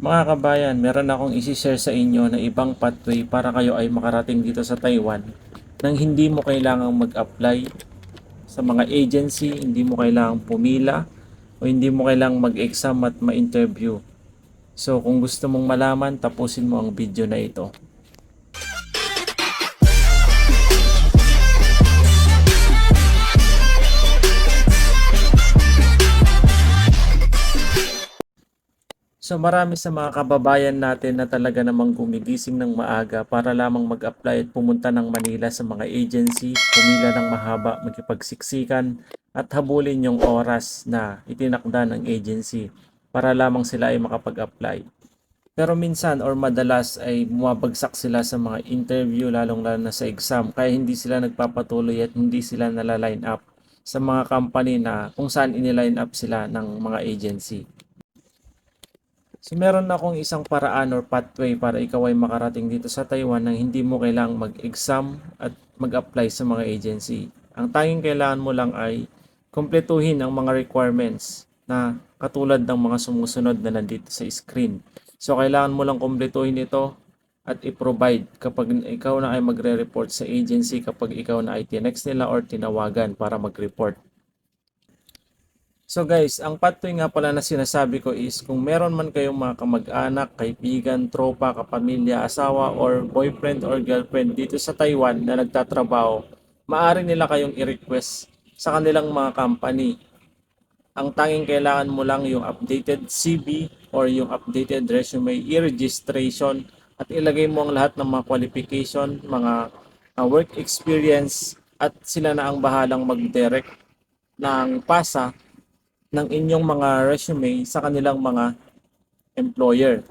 Mga kabayan, meron akong isi-share sa inyo na ibang pathway para kayo ay makarating dito sa Taiwan nang hindi mo kailangang mag-apply sa mga agency, hindi mo kailangang pumila o hindi mo kailangang mag-exam at ma-interview. So kung gusto mong malaman, tapusin mo ang video na ito. So marami sa mga kababayan natin na talaga namang gumigising ng maaga para lamang mag-apply at pumunta ng Manila sa mga agency, pumila ng mahaba, magkipagsiksikan at habulin yung oras na itinakda ng agency para lamang sila ay makapag-apply. Pero minsan or madalas ay bumabagsak sila sa mga interview lalong lalo na sa exam kaya hindi sila nagpapatuloy at hindi sila nalaline up sa mga company na kung saan iniline up sila ng mga agency. So meron na akong isang paraan or pathway para ikaw ay makarating dito sa Taiwan nang hindi mo kailangang mag-exam at mag-apply sa mga agency. Ang tanging kailangan mo lang ay kumpletuhin ang mga requirements na katulad ng mga sumusunod na nandito sa screen. So kailangan mo lang kumpletuhin ito at i-provide kapag ikaw na ay magre-report sa agency kapag ikaw na ay tinext nila or tinawagan para mag-report. So guys, ang pathway nga pala na sinasabi ko is kung meron man kayong mga kamag-anak, kaibigan, tropa, kapamilya, asawa, or boyfriend or girlfriend dito sa Taiwan na nagtatrabaho, maaari nila kayong i-request sa kanilang mga company. Ang tanging kailangan mo lang yung updated CV or yung updated resume, e-registration, at ilagay mo ang lahat ng mga qualification, mga uh, work experience, at sila na ang bahalang mag-direct ng pasa ng inyong mga resume sa kanilang mga employer.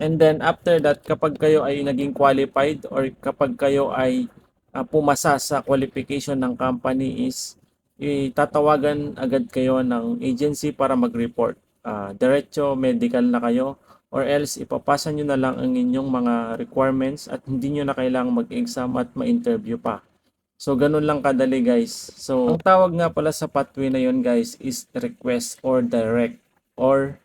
And then after that, kapag kayo ay naging qualified or kapag kayo ay uh, pumasa sa qualification ng company is itatawagan agad kayo ng agency para mag-report. Uh, diretso medical na kayo or else ipapasa nyo na lang ang inyong mga requirements at hindi nyo na kailangang mag-exam at ma-interview pa. So, ganun lang kadali guys. So, ang tawag nga pala sa pathway na yun guys is request or direct or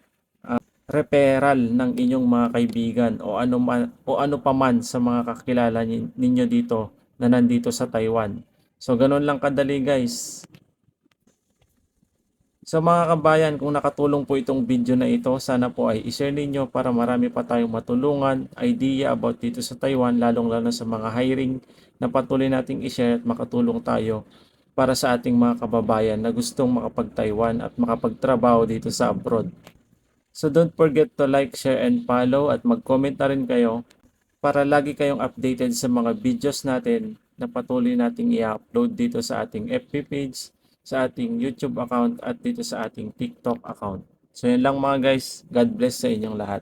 uh, referral ng inyong mga kaibigan o ano, man, o ano pa man sa mga kakilala ninyo dito na nandito sa Taiwan. So, ganun lang kadali guys. So mga kabayan, kung nakatulong po itong video na ito, sana po ay ishare ninyo para marami pa tayong matulungan, idea about dito sa Taiwan, lalong lalo sa mga hiring na patuloy nating ishare at makatulong tayo para sa ating mga kababayan na gustong makapag-Taiwan at makapagtrabaho dito sa abroad. So don't forget to like, share, and follow at mag-comment na rin kayo para lagi kayong updated sa mga videos natin na patuloy nating i-upload dito sa ating FB page, sa ating YouTube account at dito sa ating TikTok account. So yan lang mga guys. God bless sa inyong lahat.